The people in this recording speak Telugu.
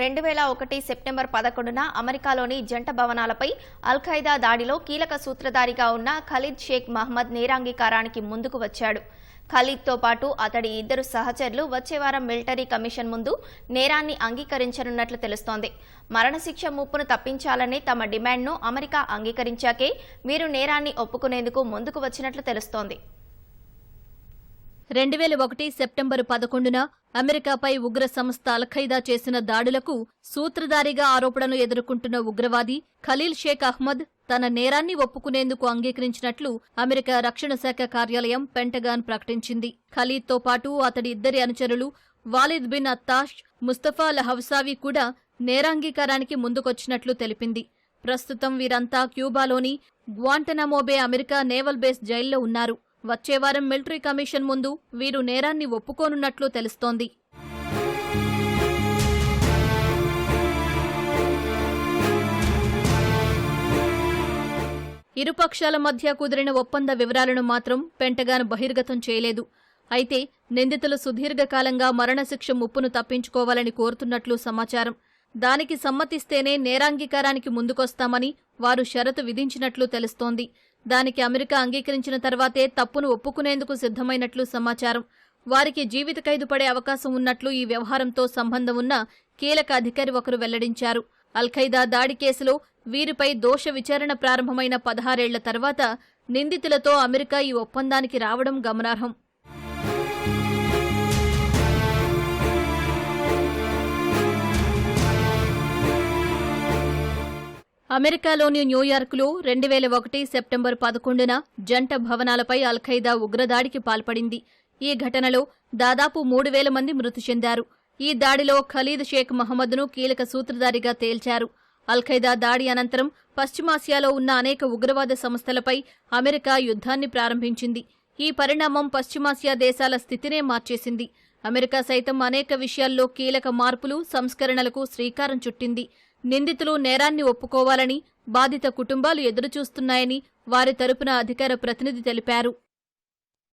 రెండు వేల ఒకటి సెప్టెంబర్ పదకొండున అమెరికాలోని జంట భవనాలపై అల్ఖైదా దాడిలో కీలక సూత్రధారిగా ఉన్న ఖలీద్ షేక్ మహ్మద్ నేరాంగీకారానికి ముందుకు వచ్చాడు. ఖలీద్తో పాటు అతడి ఇద్దరు సహచరులు వచ్చే వారం మిలిటరీ కమిషన్ ముందు నేరాన్ని అంగీకరించనున్నట్లు తెలుస్తోంది. మరణశిక్ష ముప్పును తప్పించాలనే తమ డిమాండ్ను అమెరికా అంగీకరించాకే వీరు నేరాన్ని ఒప్పుకునేందుకు ముందుకు వచ్చినట్లు తెలుస్తోంది. రెండు వేల ఒకటి సెప్టెంబరు పదకొండున అమెరికాపై ఉగ్ర సంస్థ అల్ఖైదా చేసిన దాడులకు సూత్రధారిగా ఆరోపణలు ఎదుర్కొంటున్న ఉగ్రవాది ఖలీల్ షేక్ అహ్మద్ తన నేరాన్ని ఒప్పుకునేందుకు అంగీకరించినట్లు అమెరికా రక్షణ శాఖ కార్యాలయం పెంటగాన్ ప్రకటించింది. ఖలీద్తో పాటు అతడి ఇద్దరి అనుచరులు వాలిద్ బిన్ అత్తాష్ ముస్తఫా అల్ కూడా నేరాంగీకారానికి ముందుకొచ్చినట్లు తెలిపింది. ప్రస్తుతం వీరంతా క్యూబాలోని Guantanamo Bay America naval base జైల్లో ఉన్నారు. వచ్చే వారం మిలిటరీ కమిషన్ ముందు వీరు నేరాన్ని ఒప్పుకోనున్నట్లు తెలుస్తోంది. ఇరుపక్షాల మధ్య కుదిరిన ఒప్పంద వివరాలను మాత్రం పెంటగాన్ బహిర్గతం చేయలేదు. అయితే నిందితులు సుదీర్ఘకాలంగా మరణశిక్ష ముప్పును తప్పించుకోవాలని కోరుతున్నట్లు సమాచారం. దానికి సమ్మతిస్తేనే నేరాంగీకారానికి ముందుకొస్తామని వారు షరతు విధించినట్లు తెలుస్తోంది. దానికి అమెరికా అంగీకరించిన తర్వాతే తప్పును ఒప్పుకునేందుకు సిద్ధమైనట్లు సమాచారం. వారికి జీవిత ఖైదు పడే అవకాశం ఉన్నట్లు ఈ వ్యవహారంతో సంబంధం ఉన్న కీలక అధికారి ఒకరు వెల్లడించారు. అల్ఖైదా దాడి కేసులో వీరిపై దోష విచారణ ప్రారంభమైన పదహారేళ్ళ తర్వాత నిందితులతో అమెరికా ఈ ఒప్పందానికి రావడం గమనార్హం. అమెరికాలోని న్యూయార్క్లో రెండు వేల ఒకటి సెప్టెంబర్ పదకొండున జంట భవనాలపై అల్ఖైదా ఉగ్రదాడికి పాల్పడింది. ఈ ఘటనలో దాదాపు మూడు వేల మంది మృతి చెందారు. ఈ దాడిలో ఖలీద్ షేక్ మహమ్మద్ను కీలక సూత్రధారిగా తేల్చారు. అల్ఖైదా దాడి అనంతరం పశ్చిమాసియాలో ఉన్న అనేక ఉగ్రవాద సంస్థలపై అమెరికా యుద్ధాన్ని ప్రారంభించింది. ఈ పరిణామం పశ్చిమాసియా దేశాల స్థితినే మార్చేసింది. అమెరికా సైతం అనేక విషయాల్లో కీలక మార్పులు సంస్కరణలకు శ్రీకారం చుట్టింది. నిందితులు నేరాన్ని ఒప్పుకోవాలని బాధిత కుటుంబాలు ఎదురుచూస్తున్నాయని వారి తరపున అధికార ప్రతినిధి తెలిపారు.